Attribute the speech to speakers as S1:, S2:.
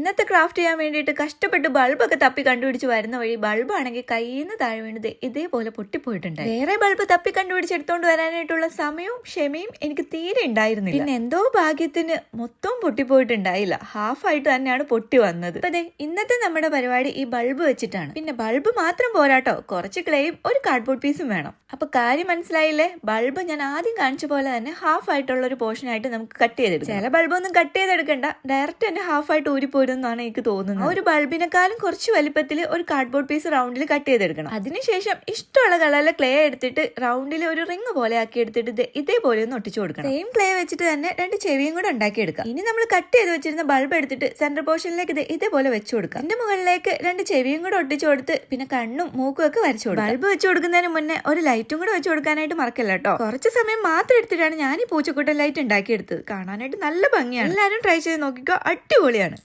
S1: ഇന്നത്തെ ക്രാഫ്റ്റ് ചെയ്യാൻ വേണ്ടിയിട്ട് കഷ്ടപ്പെട്ട് ബൾബൊക്കെ തപ്പി കണ്ടുപിടിച്ച് വരുന്ന വഴി ബൾബാണെങ്കിൽ കയ്യിൽ നിന്ന് താഴെ വീണത് ഇതേപോലെ പൊട്ടിപ്പോയിട്ടുണ്ട് വേറെ ബൾബ് തപ്പി കണ്ടുപിടിച്ച് എടുത്തോണ്ട് വരാനായിട്ടുള്ള സമയവും ക്ഷമയും എനിക്ക് തീരെ ഉണ്ടായിരുന്നില്ല. പിന്നെ എന്തോ ഭാഗ്യത്തിന് മൊത്തം പൊട്ടിപ്പോയിട്ടുണ്ടായില്ല. ഹാഫ് ആയിട്ട് തന്നെയാണ് പൊട്ടി വന്നത്. അതെ ഇന്നത്തെ നമ്മുടെ പരിപാടി ഈ ബൾബ് വെച്ചിട്ടാണ്. പിന്നെ ബൾബ് മാത്രം പോരാട്ടോ. കുറച്ച് ക്ലേയും ഒരു കാർഡ്ബോർഡ് പീസും വേണം. അപ്പൊ കാര്യം മനസ്സിലായില്ലേ? ബൾബ് ഞാൻ ആദ്യം കാണിച്ച പോലെ തന്നെ ഹാഫ് ആയിട്ടുള്ള ഒരു പോർഷൻ ആയിട്ട് നമുക്ക് കട്ട് ചെയ്തെടുക്കാം. ചില ബൾബ് ഒന്നും കട്ട് ചെയ്തെടുക്കണ്ട. ഡയറക്റ്റ് തന്നെ ഹാഫ് ആയിട്ട് ഊരിപ്പോരും എന്നാണ് എനിക്ക് തോന്നുന്നത്. ഒരു ബൾബിനെക്കാളും കുറച്ച് വലിപ്പത്തിൽ ഒരു കാർഡ്ബോർഡ് പീസ് റൗണ്ടിൽ കട്ട് ചെയ്തെടുക്കണം. അതിനുശേഷം ഇഷ്ടമുള്ള കളറിലെ ക്ലേ എടുത്തിട്ട് റൗണ്ടിൽ ഒരു റിങ് പോലെ ആക്കി എടുത്തിട്ട് ഇതേപോലെ ഒന്ന് ഒട്ടിച്ചു കൊടുക്കണം. സെയിം ക്ലേ വെച്ചിട്ട് തന്നെ രണ്ട് ചെവിയും കൂടെ ഉണ്ടാക്കിയെടുക്കാം ഇനി നമ്മൾ കട്ട് ചെയ്ത് വെച്ചിരുന്ന ബൾബ് എടുത്തിട്ട് സെന്റർ പോർഷനിലേക്ക് ഇത് ഇതേപോലെ വെച്ചു കൊടുക്കാം. അതിന്റെ മുകളിലേക്ക് രണ്ട് ചെവിയും കൂടെ ഒട്ടിച്ചു കൊടുത്ത് പിന്നെ കണ്ണും മൂക്കും ഒക്കെ വരച്ചു കൊടുക്കും. ബൾബ് വെച്ചു കൊടുക്കുന്നതിന് മുന്നേ ഒരു ലൈറ്റും കൂടെ വെച്ചു കൊടുക്കാനായിട്ട് മറക്കല്ല കേട്ടോ. കുറച്ച് സമയം മാത്രം എടുത്തിട്ടാണ് ഞാൻ ഈ പൂച്ചക്കൂട്ടൻ ലൈറ്റ് ഉണ്ടാക്കിയെടുത്തത്. കാണാനായിട്ട് നല്ല ഭംഗിയാണ്. എല്ലാവരും ട്രൈ ചെയ്ത് നോക്കിക്കോ. അടിപൊളിയാണ്.